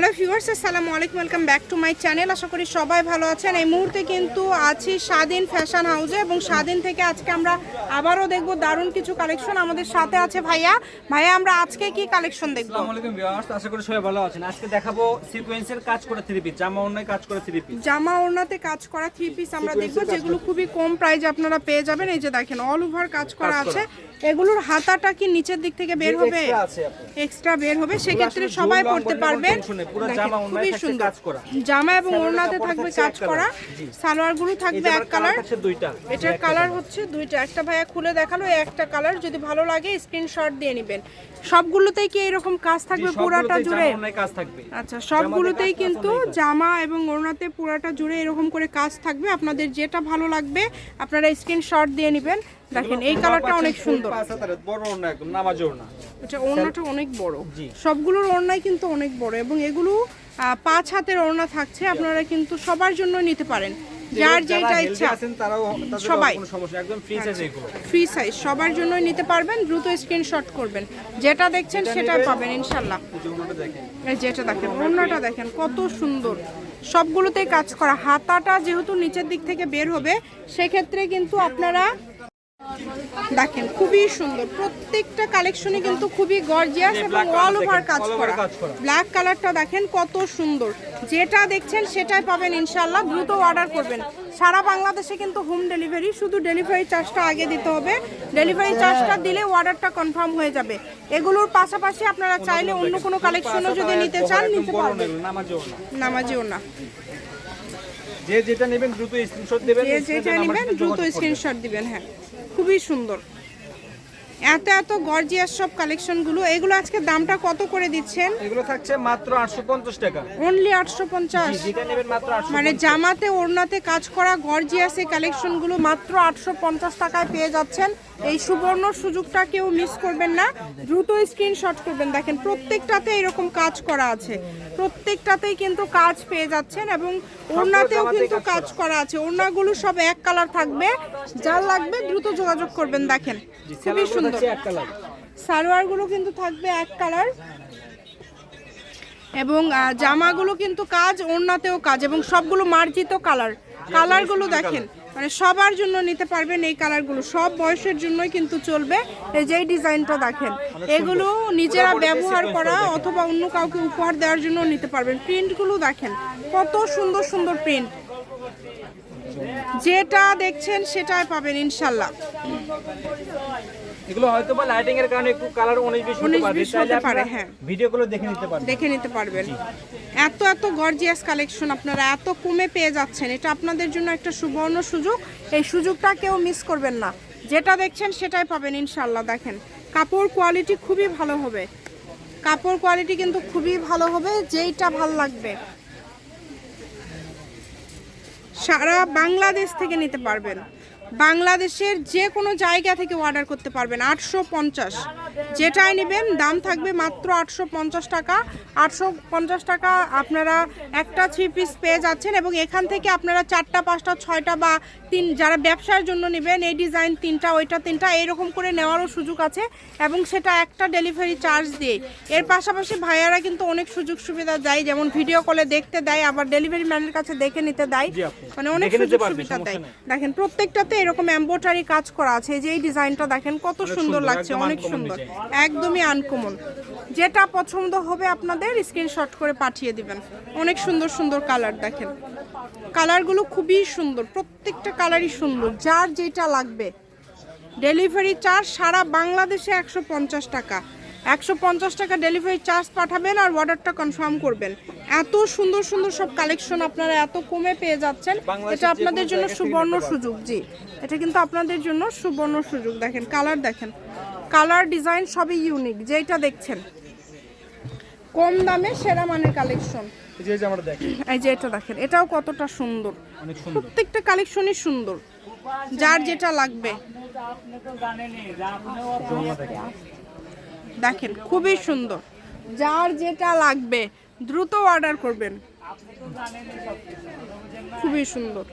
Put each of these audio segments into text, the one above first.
Hello viewers আসসালামু আলাইকুম welcome back to my channel. আশা করি সবাই ভালো আছেন। এই মুহূর্তে কিন্তু আছি স্বাধীন ফ্যাশন হাউসে এবং স্বাধীন থেকে আজকে আমরা আবারও দেখব দারুণ কিছু কালেকশন আমাদের সাথে আছে ভাইয়া। ভাইয়া আমরা আজকে কি কালেকশন দেখব? আসসালামু আলাইকুম ভিউয়ার্স আশা করি সবাই ভালো আছেন। আজকে দেখাবো সিকোয়েন্সের কাজ করে থ্রি পিস জামা অন্যায় কাজ করে থ্রি পিস জামা ওড়নাতে কাজ করা থ্রি পিস আমরা দেখব যেগুলো খুবই কম প্রাইজে আপনারা পেয়ে যাবেন। এই যে দেখেন অল ওভার কাজ করা। আছে। এগুলোর হাতাটা কি নিচের দিক থেকে বের হবে। এক্সট্রা বের হবে? সেক্ষেত্রে সবাই পড়তে পারবেন। tension নেই, পুরো দেখেন, জামা খুবই সুন্দর। জামা এবং ওড়নাতে থাকবে কাজ করা। সালোয়ারগুলো থাকবে এক কালার এটার কালার হচ্ছে দুইটা। একটা ভাইয়া খুলে দেখাল একটা কালার। যদি ভালো লাগে স্ক্রিনশট দিয়ে নেবেন। সবগুলোতেই কি এরকম কাজ থাকবে পুরাটা জুড়ে? কাজ থাকবে। আচ্ছা সবগুলোতেই কিন্তু জামা এবং ওড়নাতে পুরাটা জুড়ে এরকম করে কাজ থাকবে। আপনাদের যেটা ভালো লাগবে আপনারা স্ক্রিনশট দিয়ে নেবেন। দেখেন এই কালারটা অনেক সুন্দর। পাঁচ হাতারের বড় ওড়না একদম নামাজ ওড়না। এটা ওড়নাটা অনেক বড়। সবগুলোর ওড়নাই কিন্তু অনেক বড় এবং এগুলো পাঁচ হাতের ওড়না থাকছে আপনারা কিন্তু সবার জন্য নিতে পারেন। যার যেটা ইচ্ছা আছেন তারাও সবাই। কোনো সমস্যা একদম ফ্রি সাইজ এগুলো। ফ্রি সাইজ সবার জন্য নিতে পারবেন দ্রুত স্ক্রিনশট করবেন। যেটা দেখছেন সেটাই পাবেন ইনশাল্লাহ যেটা দেখেন ওড়নাটা দেখেন কত সুন্দর। সবগুলোতেই কাজ করা। হাতাটা যেহেতু নিচের দিক থেকে বের হবে সেক্ষেত্রে কিন্তু আপনারা দেখেন খুবই সুন্দর। প্রত্যেকটা কালেকশনে কিন্তু খুবই গর্জিয়াস এবং অল ওভার কাজ করা। ব্ল্যাক কালারটা দেখেন কত সুন্দর। যেটা দেখছেন সেটাই পাবেন ইনশাল্লাহ দ্রুত অর্ডার করবেন। সারা বাংলাদেশে কিন্তু হোম ডেলিভারি শুধু ডেলিভারি চার্জটা আগে দিতে হবে। ডেলিভারি চার্জটা দিলে অর্ডারটা কনফার্ম হয়ে যাবে। এগুলোর পাশাপাশি আপনারা চাইলে অন্য কোনো কালেকশনও যদি নিতে চান নিতে পারবেন। নামাজেও না। যে যেটা নেবেন দ্রুত স্ক্রিনশট দেবেন যে যেটা নেবেন দ্রুত স্ক্রিনশট দিবেন হ্যাঁ। খুবই সুন্দর। এত এত গর্জিয়াস সব কালেকশনগুলো এগুলো আজকে দামটা কত করে দিচ্ছেন? এগুলো থাকছে মাত্র 850 টাকা। অনলি আটশো পঞ্চাশ। জি, যেটা নেবেন মাত্র 850 মানে জামাতে ওড়নাতে কাজ করা গর্জিয়াস এই কালেকশনগুলো মাত্র আটশো পঞ্চাশ টাকায় পেয়ে যাচ্ছেন। এই সুবর্ণ সুযোগটা কেউ মিস করবেন না। দ্রুত স্ক্রিনশট করবেন। দেখেন প্রত্যেকটাতে এরকম কাজ করা আছে। প্রত্যেকটাতেই কিন্তু কাজ পেয়ে যাচ্ছেন এবং ওড়নাতেও কিন্তু কাজ করা আছে। ওড়নাগুলো সব এক কালার থাকবে। যা লাগবে দ্রুত যোগাযোগ করবেন। দেখেন খুবই সুন্দর। সালোয়ারগুলো কিন্তু থাকবে এক কালার এবং জামাগুলো কিন্তু কাজ ওড়নাতেও কাজ এবং সবগুলো মার্জিত কালার কালারগুলো দেখেন মানে সবার জন্য নিতে পারবেন এই কালারগুলো সব বয়সের জন্যই কিন্তু চলবে। এই যে ডিজাইনটা দেখেন এগুলো নিজেরা ব্যবহার করা অথবা অন্য কাউকে উপহার দেওয়ার জন্য নিতে পারবেন। প্রিন্টগুলো দেখেন কত সুন্দর সুন্দর প্রিন্ট যেটা দেখছেন সেটাই পাবেন ইনশাল্লাহ। এগুলো হয়তো বা লাইটিং এর কারণে একটু কালার উনিশ বিশ হতে পারে। হতে পারে, হ্যাঁ। ভিডিওগুলো দেখে নিতে পারেন দেখে নিতে পারবেন। এত এত গর্জিয়াস কালেকশন আপনারা এত কমে পেয়ে যাচ্ছেন। এটা আপনাদের জন্য একটা সুবর্ণ সুযোগ। এই সুযোগটা কেউ মিস করবেন না। যেটা দেখছেন সেটাই পাবেন ইনশাল্লাহ। দেখেন কাপড় কোয়ালিটি খুবই ভালো হবে। কাপড় কোয়ালিটি কিন্তু খুবই ভালো হবে যেইটা ভালো লাগবে। সারা বাংলাদেশ থেকে নিতে পারবেন। বাংলাদেশের যে কোনো জায়গা থেকে অর্ডার করতে পারবেন, আটশো পঞ্চাশ। যেটাই নেবেন দাম থাকবে মাত্র আটশো পঞ্চাশ টাকা। আটশো পঞ্চাশ টাকা আপনারা একটা থ্রি পিস পেয়ে যাচ্ছেন এবং এখান থেকে আপনারা চারটা পাঁচটা ছয়টা বা তিন যারা ব্যবসার জন্য নেবেন এই ডিজাইন তিনটা ওইটা তিনটা এরকম করে নেওয়ারও সুযোগ আছে এবং সেটা একটা ডেলিভারি চার্জ দিয়ে। এর পাশাপাশি ভাইয়ারা কিন্তু অনেক সুযোগ সুবিধা দেয় যেমন ভিডিও কলে দেখতে দেয় আবার ডেলিভারি ম্যানের কাছে দেখে নিতে দেয়। মানে অনেক সুযোগ সুবিধা দেয়। দেখেন প্রত্যেকটাতে এরকম এমব্রয়ডারি কাজ করা আছে এই যে এই ডিজাইনটা দেখেন কত সুন্দর লাগছে অনেক সুন্দর। একদমই আনকমন যেটা পছন্দ হবে আপনাদের স্ক্রিনশট করে পাঠিয়ে দিবেন। অনেক সুন্দর সুন্দর কালার দেখেন। কালারগুলো খুবই সুন্দর প্রত্যেকটা কালারই সুন্দর যার যেটা লাগবে। ডেলিভারি চার্জ সারা বাংলাদেশে একশো পঞ্চাশ টাকা। একশো পঞ্চাশ টাকা ডেলিভারি চার্জ পাঠাবেন আর অর্ডারটা কনফার্ম করবেন। এত সুন্দর সুন্দর সব কালেকশন আপনারা এত কমে পেয়ে যাচ্ছেন। এটা আপনাদের জন্য সুবর্ণ সুযোগ জি। এটা কিন্তু আপনাদের জন্য সুবর্ণ সুযোগ। দেখেন কালার দেখেন। কালার ডিজাইন সবই ইউনিক যেটা দেখছেন। কম দামে সেরা মানের কালেকশন এই যে এটা দেখেন এটাও কতটা সুন্দর। প্রত্যেকটা কালেকশনই সুন্দর। যার যেটা লাগবে। দেখেন খুবই সুন্দর। যার যেটা লাগবে দ্রুত অর্ডার করবেন। খুবই সুন্দর।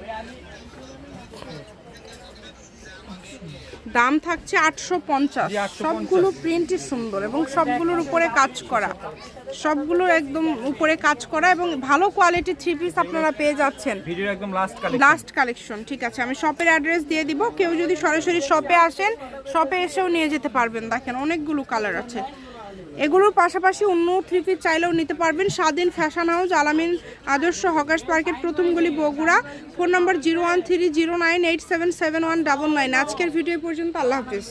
দাম থাকছে আটশো পঞ্চাশ। সবগুলো প্রিন্টই সুন্দর এবং সবগুলোর উপরে কাজ করা। সবগুলোর একদম উপরে কাজ করা এবং ভালো কোয়ালিটি থ্রি পিস আপনারা পেয়ে যাচ্ছেন। একদম লাস্ট কালেকশন লাস্ট কালেকশন ঠিক আছে। আমি শপের অ্যাড্রেস দিয়ে দিব। কেউ যদি সরাসরি শপে আসেন শপে এসেও নিয়ে যেতে পারবেন। দেখেন অনেকগুলো কালার আছে। এগুলোর পাশাপাশি অন্য থ্রি পিস চাইলেও নিতে পারবেন। স্বাধীন ফ্যাশন হাউস আলামিন আদর্শ হকার্স পার্কের প্রথম গলি Bogura. Phone number zero one three zero nine eight seven seven one double nine আজকের ভিডিও পর্যন্ত, আল্লাহ হাফিজ।